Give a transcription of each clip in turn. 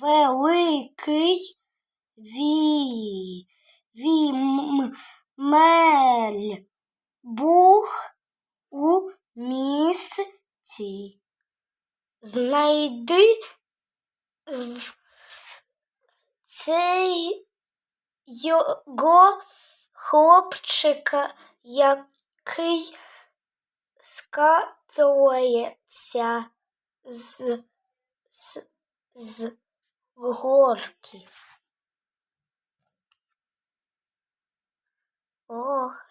великий ві, вімель був у місті. Знайди в цей його хлопчика, який скатується з, з, з горки. Ох,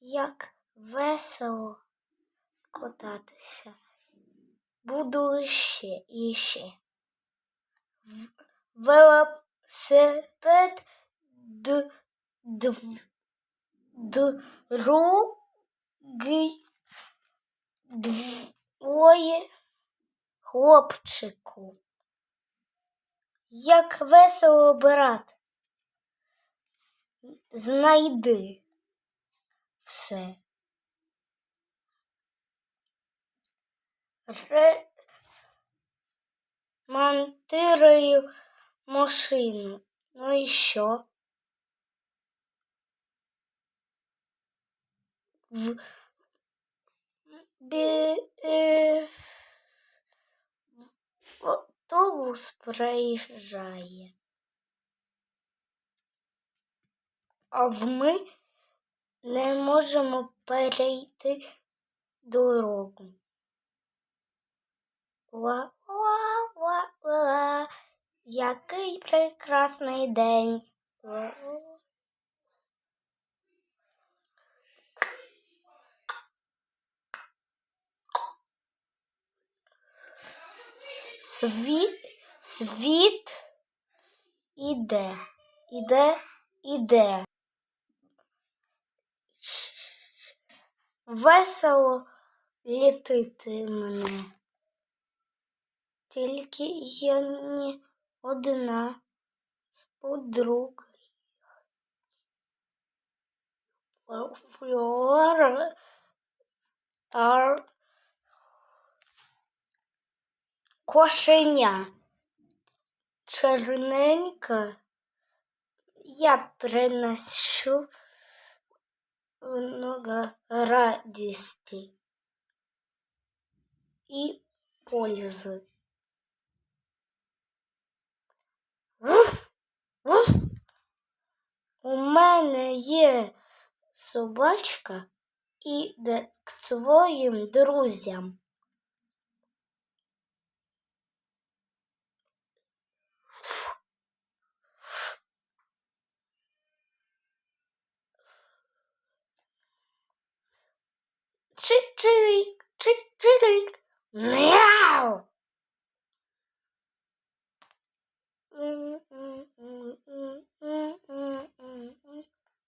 як весело кататися. Буду ще і ще. Велосипед д, д, другий двоє хлопчику. Як весело брат. Знайди все. Ремонтирую машину. Ну і що? В... Бі... Автобус проїжджає. А ми не можемо перейти дорогу. Ла, ла, ла, ла, який прекрасний день. Світ, світ іде, іде, іде. Весело літити мене. Тільки я не одна з подругою. Флора ар кошеня. Черненька я приношу много радости и пользы. У мене є собачка іде к своїм друзям. Чик-чирик, чик-чирик, мяу.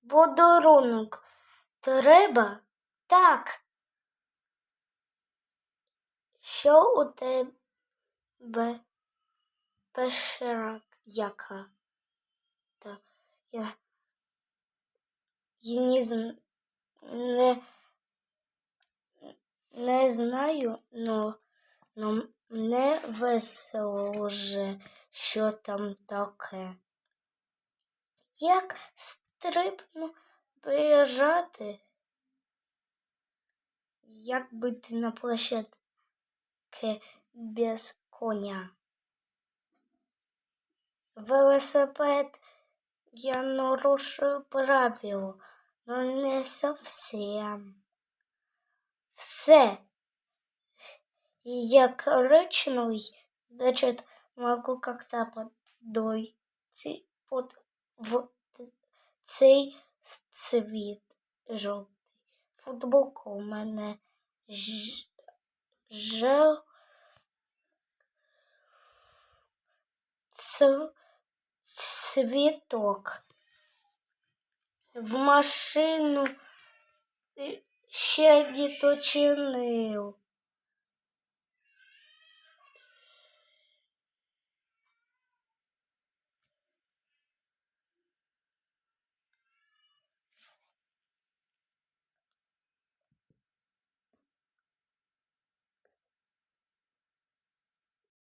Подарунок треба? Так. Що у тебе пещера яка? Та я, я не, зн- не, не знаю, но, но мне весело вже, що там таке. Як стрибно приїжджати? Як бути на площадке без коня? Велосипед я нарушую правило, но не совсем. Все. Я коричневый, значит, могу как-то подойти под в цей цвіт жовтий. Футболка у мене ж, жел, ц, цвіток. В машину ще не точинив.